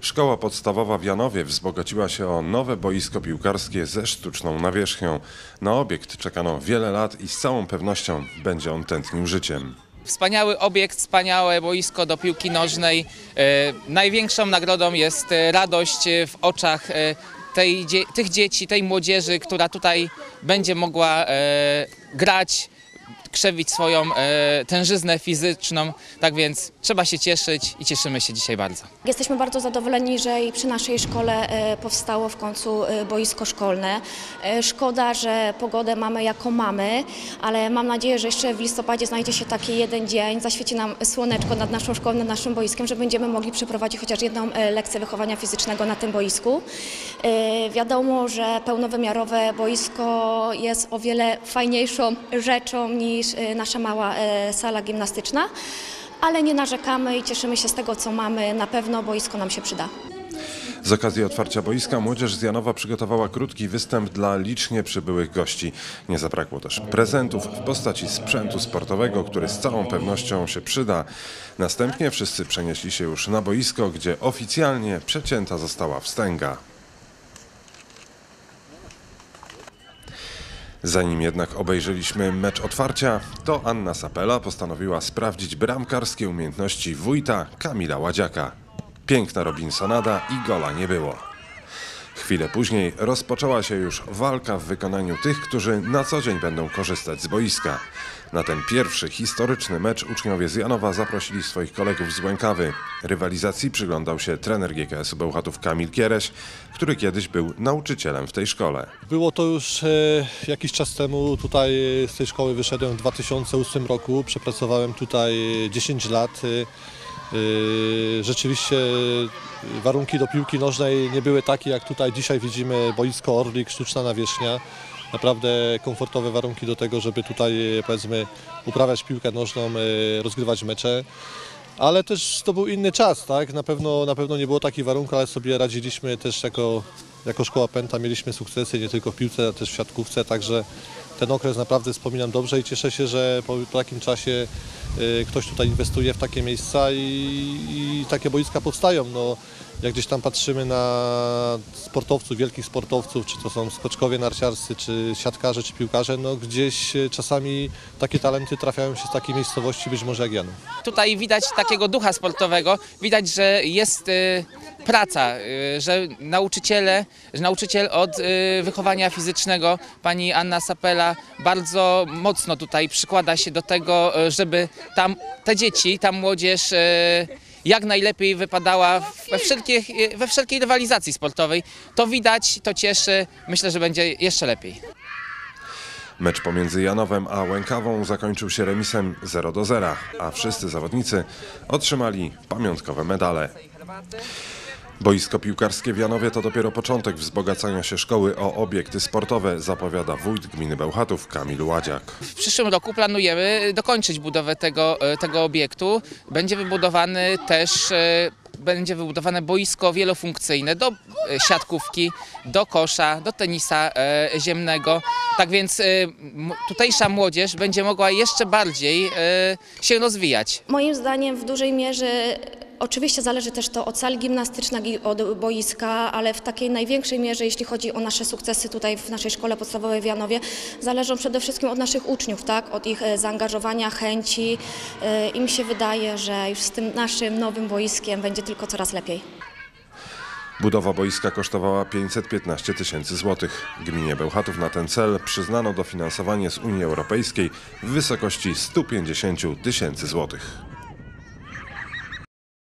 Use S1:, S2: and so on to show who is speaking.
S1: Szkoła podstawowa w Janowie wzbogaciła się o nowe boisko piłkarskie ze sztuczną nawierzchnią. Na obiekt czekano wiele lat i z całą pewnością będzie on tętnił życiem.
S2: Wspaniały obiekt, wspaniałe boisko do piłki nożnej. E, największą nagrodą jest e, radość e, w oczach tej, tych dzieci, tej młodzieży, która tutaj będzie mogła grać, krzewić swoją e, tężyznę fizyczną. Tak więc trzeba się cieszyć i cieszymy się dzisiaj bardzo.
S3: Jesteśmy bardzo zadowoleni, że i przy naszej szkole e, powstało w końcu e, boisko szkolne. E, Szkoda, że pogodę mamy jaką mamy, ale mam nadzieję, że jeszcze w listopadzie znajdzie się taki jeden dzień, zaświeci nam słoneczko nad naszą szkołą, nad naszym boiskiem, że będziemy mogli przeprowadzić chociaż jedną lekcję wychowania fizycznego na tym boisku. E, Wiadomo, że pełnowymiarowe boisko jest o wiele fajniejszą rzeczą niż e, nasza mała e, sala gimnastyczna. Ale nie narzekamy i cieszymy się z tego, co mamy. Na pewno boisko nam się przyda.
S1: Z okazji otwarcia boiska młodzież z Janowa przygotowała krótki występ dla licznie przybyłych gości. Nie zabrakło też prezentów w postaci sprzętu sportowego, który z całą pewnością się przyda. Następnie wszyscy przenieśli się już na boisko, gdzie oficjalnie przecięta została wstęga. Zanim jednak obejrzeliśmy mecz otwarcia, to Anna Sapela postanowiła sprawdzić bramkarskie umiejętności wójta Kamila Ładziaka. Piękna Robinsonada i gola nie było. Chwilę później rozpoczęła się już walka w wykonaniu tych, którzy na co dzień będą korzystać z boiska. Na ten pierwszy historyczny mecz uczniowie z Janowa zaprosili swoich kolegów z Łękawy. Rywalizacji przyglądał się trener GKS-u Bełchatów Kamil Kiereś, który kiedyś był nauczycielem w tej szkole.
S4: Było to już e, jakiś czas temu. Tutaj e, z tej szkoły wyszedłem w 2008 roku. Przepracowałem tutaj e, 10 lat. E, Rzeczywiście e, warunki do piłki nożnej nie były takie, jak tutaj dzisiaj widzimy boisko Orlik, sztuczna nawierzchnia. Naprawdę komfortowe warunki do tego, żeby tutaj e, powiedzmy uprawiać piłkę nożną, rozgrywać mecze. Ale też to był inny czas, tak? Na pewno, na pewno nie było takich warunków, ale sobie radziliśmy też jako, jako szkoła Pęta, mieliśmy sukcesy nie tylko w piłce, ale też w siatkówce, także ten okres naprawdę wspominam dobrze i cieszę się, że po, po takim czasie ktoś tutaj inwestuje w takie miejsca i, i takie boiska powstają. No, jak gdzieś tam patrzymy na sportowców, wielkich sportowców, czy to są skoczkowie narciarscy, czy siatkarze, czy piłkarze, no gdzieś y, czasami takie talenty trafiają się z takiej miejscowości, być może jak Janów.
S2: Tutaj widać takiego ducha sportowego, widać, że jest y, praca, y, że nauczyciele, że nauczyciel od y, wychowania fizycznego, pani Anna Sapela, bardzo mocno tutaj przykłada się do tego, y, żeby tam te dzieci, ta młodzież jak najlepiej wypadała we, wszelkich, we wszelkiej rywalizacji sportowej. To widać, to cieszy, myślę, że będzie jeszcze lepiej.
S1: Mecz pomiędzy Janowem a Łękawą zakończył się remisem 0 do 0, a wszyscy zawodnicy otrzymali pamiątkowe medale. Boisko piłkarskie w Janowie to dopiero początek wzbogacania się szkoły o obiekty sportowe, zapowiada wójt gminy Bełchatów Kamil Ładziak.
S2: W przyszłym roku planujemy dokończyć budowę tego, e, tego obiektu. Będzie wybudowany też e, będzie wybudowane boisko wielofunkcyjne do e, siatkówki, do kosza, do tenisa e, ziemnego. Tak więc e, m- tutejsza młodzież będzie mogła jeszcze bardziej e, się rozwijać.
S3: Moim zdaniem w dużej mierze oczywiście zależy też to od sali gimnastycznej i od boiska, ale w takiej największej mierze, jeśli chodzi o nasze sukcesy tutaj w naszej szkole podstawowej w Janowie, zależą przede wszystkim od naszych uczniów, tak? od ich e, zaangażowania, chęci. E, I mi się wydaje, że już z tym naszym nowym boiskiem będzie tylko coraz lepiej.
S1: Budowa boiska kosztowała 515 tysięcy złotych. Gminie Bełchatów na ten cel przyznano dofinansowanie z Unii Europejskiej w wysokości 150 tysięcy złotych.